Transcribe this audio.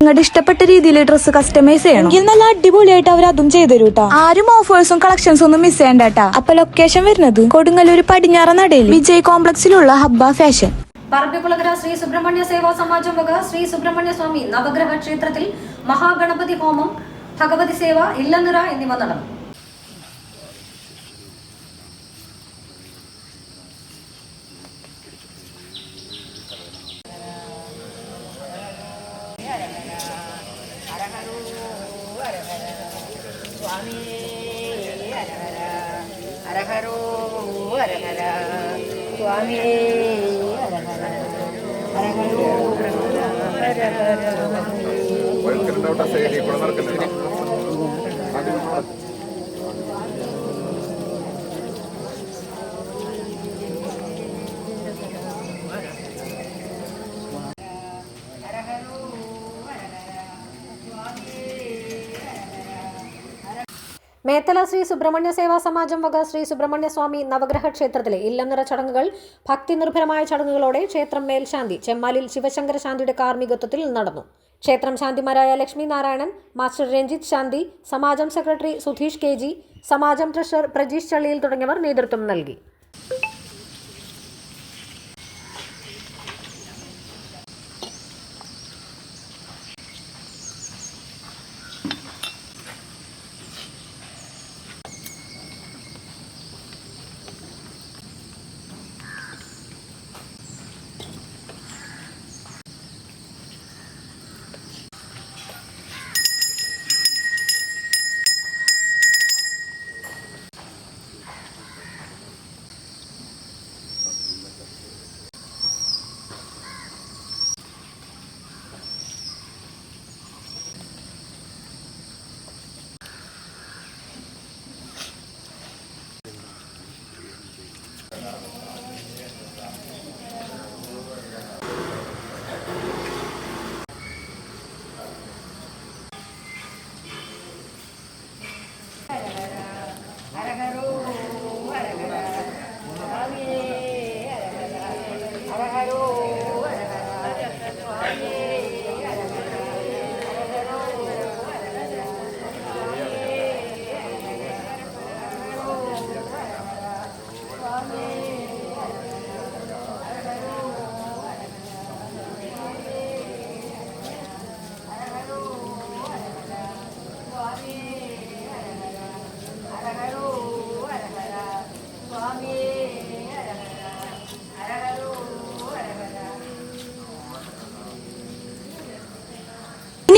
നിങ്ങളുടെ ഇഷ്ടപ്പെട്ട രീതിയിൽ ഡ്രസ്സ് കസ്റ്റമൈസ് ചെയ്യണം? എങ്കിൽ നല്ല അടിപൊളിയായിട്ട് അവർ അതും ചെയ്തു കേട്ടോ ആരും ഓഫേഴ്സും കളക്ഷൻസും ഒന്നും മിസ് ചെയ്യണ്ട കേട്ടാ അപ്പൊ ലൊക്കേഷൻ വരുന്നത്? കൊടുങ്ങല്ലൂർ പടിഞ്ഞാറ നടയിൽ വിജയ് കോംപ്ലക്സിലുള്ള ഹബ്ബ ഫാഷൻ പറമ്പിക്കുളകര ശ്രീ സുബ്രഹ്മണ്യ സേവാ സമാജം വക ശ്രീ സുബ്രഹ്മണ്യ സ്വാമി നവഗ്രഹ ക്ഷേത്രത്തിൽ മഹാഗണപതി ഹോമം ഭഗവതി സേവ ഇല്ലനിറ എന്നിവ നടന്നു. ഹരഹരോ ഹരഹര സ്വാമി ഹരഹര ഹരഹരോ ഹരഹര വഴുക്കലുണ്ടാവട്ടെ മേത്തല ശ്രീ സുബ്രഹ്മണ്യ സേവാ സമാജം വക ശ്രീ സുബ്രഹ്മണ്യ സ്വാമി നവഗ്രഹ ക്ഷേത്രത്തിലെ ഇല്ലനിറ ചടങ്ങുകൾ ഭക്തി നിർഭരമായ ചടങ്ങുകളോടെ ക്ഷേത്രം മേൽശാന്തി ചെമ്മാലിൽ ശിവശങ്കര ശാന്തിയുടെ കാർമ്മികത്വത്തിൽ നടന്നു. ക്ഷേത്രം ശാന്തിമാരായ ലക്ഷ്മി നാരായണൻ മാസ്റ്റർ രഞ്ജിത്ത് ശാന്തി സമാജം സെക്രട്ടറി സുധീഷ് കെ സമാജം ട്രഷറർ പ്രജീഷ് ചള്ളിയിൽ തുടങ്ങിയവർ നേതൃത്വം നൽകി ഹരഹരോ ഹരഹര സ്വാമി ഹരഹര ഹരഹരോ ഹരഹര സ്വാമി ഹരഹര ഹരഹരോ ഹരഹര ഹരഹരോ ഹരഹര സ്വാമി ഹരഹര ഹരഹരോ ഹരഹര ഇനി